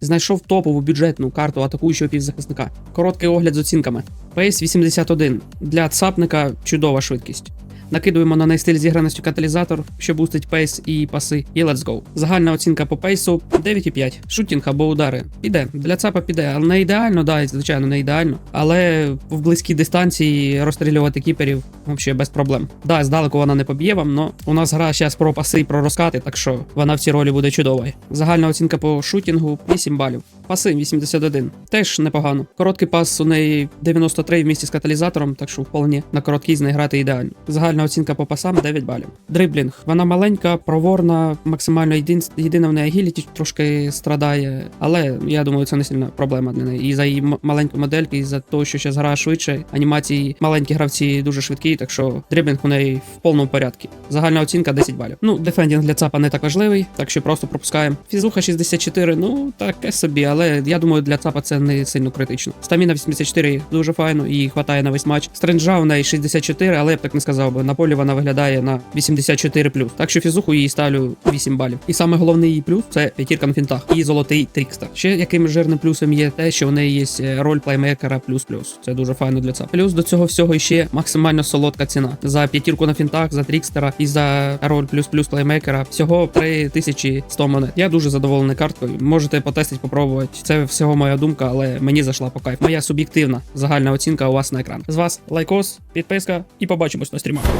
Знайшов топову бюджетну карту атакуючого півзахисника. Короткий огляд з оцінками. Пейс 81. Для цапника чудова швидкість. Накидуємо на неї стиль зіграності каталізатор, що бустить пейс і паси, і let's go. Загальна оцінка по пейсу 9,5. Шутінг або удари. Піде. Для цапа піде. Але не ідеально, да, звичайно, не ідеально. Але в близькій дистанції розстрілювати кіперів взагалі без проблем. Да, здалеку вона не поб'є вам, але у нас гра зараз про паси і про розкати, так що вона в цій ролі буде чудовою. Загальна оцінка по шутінгу 8 балів. Паси 81. Теж непогано. Короткий пас у неї 93 в місті з каталізатором, так що вполне на короткий з неї грати ідеально. Загальна оцінка по пасам 9 балів. Дриблінг. Вона маленька, проворна, максимально єдин... єдина в неї агіліті трошки страдає, але я думаю, це не сильна проблема для неї. І за її маленьку модельку, і за те, що зараз грає швидше, анімації маленькі гравці дуже швидкі, так що дриблінг у неї в повному порядку. Загальна оцінка 10 балів. Ну, дефендінг для ЦАПа не так важливий, так що просто пропускаємо. Фізуха 64, ну таке собі, але я думаю, для ЦАПа це не сильно критично. Стаміна 84 дуже файно, їй хватає на весь матч. Стренджа у неї 64, але я б так не сказав би. На полі вона виглядає на 84 Так що фізуху їй ставлю 8 балів. І саме головний її плюс це п'ятірка на фінтах і золотий трікстер. Ще яким жирним плюсом є те, що в неї є е, роль плеймейкера плюс-плюс. Це дуже файно для ЦАПа. Плюс до цього всього ще максимально солодка ціна. За п'ятірку на фінтах, за трікстера і за роль плюс-плюс плеймейкера всього 3100 монет. Я дуже задоволений карткою. Можете потестити, попробувати. Це всього моя думка, але мені зайшла по кайф. Моя суб'єктивна загальна оцінка у вас на екран. З вас лайкос, підписка і побачимось на стрімах.